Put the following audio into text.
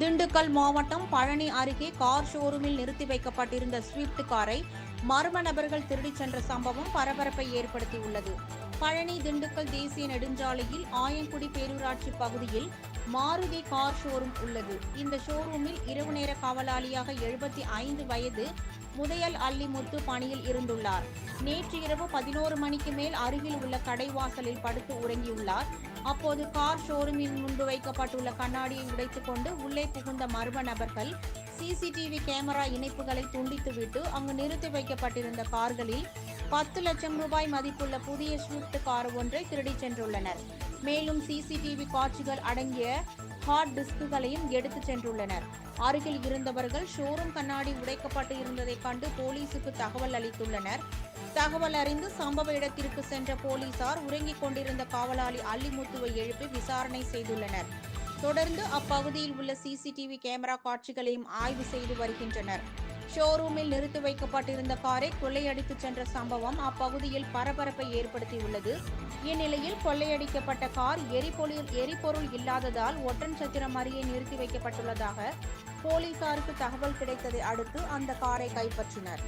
திண்டுக்கல் மாவட்டம் பழனி அருகே கார் ஷோரூமில் நிறுத்தி வைக்கப்பட்டிருந்த ஸ்விஃப்ட் காரை மர்ம நபர்கள் திருடிச் சென்ற சம்பவம் பரபரப்பை ஏற்படுத்தியுள்ளது. பழனி திண்டுக்கல் தேசிய நெடுஞ்சாலையில் ஆயங்குடி பேரூராட்சி பகுதியில் மாருதி கார் ஷோரூம் உள்ளது. இந்த ஷோரூமில் இரவு நேர காவலாளியாக எழுபத்தி ஐந்து வயது முதையல் அல்லிமுத்து பணியில் இருந்துள்ளார். நேற்று இரவு பதினோரு மணிக்கு மேல் அருகில் உள்ள கடைவாசலில் படுத்து உறங்கியுள்ளார். அப்போது கார் ஷோரூமின் முன்பு வைக்கப்பட்டுள்ள கண்ணாடியை உடைத்துக் கொண்டு உள்ளே புகுந்த மர்ம நபர்கள் சிசிடிவி கேமரா இணைப்புகளை துண்டித்துவிட்டு அங்கு நிறுத்தி வைக்கப்பட்டிருந்த கார்களில் பத்து லட்சம் ரூபாய் மதிப்புள்ள புதிய ஸ்விஃப்ட் கார் ஒன்றை திருடிச் சென்றுள்ளனர். மேலும் சிசிடிவி காட்சிகள் அடங்கிய ஹார்ட் டிஸ்குகளையும் எடுத்துச் சென்றுள்ளனர். அருகில் இருந்தவர்கள் ஷோரூம் கண்ணாடி உடைக்கப்பட்டு இருந்ததைக் கண்டு போலீசுக்கு தகவல் அளித்துள்ளனர். தகவல் அறிந்து சம்பவ இடத்திற்கு சென்ற போலீசார் உறங்கிக் கொண்டிருந்த காவலாளி அல்லிமுத்துவை எழுப்பி விசாரணை செய்துள்ளனர். தொடர்ந்து அப்பகுதியில் உள்ள சிசிடிவி கேமரா காட்சிகளையும் ஆய்வு செய்து வருகின்றனர். ஷோரூமில் நிறுத்தி வைக்கப்பட்டிருந்த காரை கொள்ளையடித்துச் சென்ற சம்பவம் அப்பகுதியில் பரபரப்பை ஏற்படுத்தியுள்ளது. இந்நிலையில் கொள்ளையடிக்கப்பட்ட கார் எரிபொருள் எரிபொருள் இல்லாததால் ஒட்டன் சத்திரம் அருகே நிறுத்தி வைக்கப்பட்டுள்ளதாக போலீசாருக்கு தகவல் கிடைத்ததை அடுத்து அந்த காரை கைப்பற்றினர்.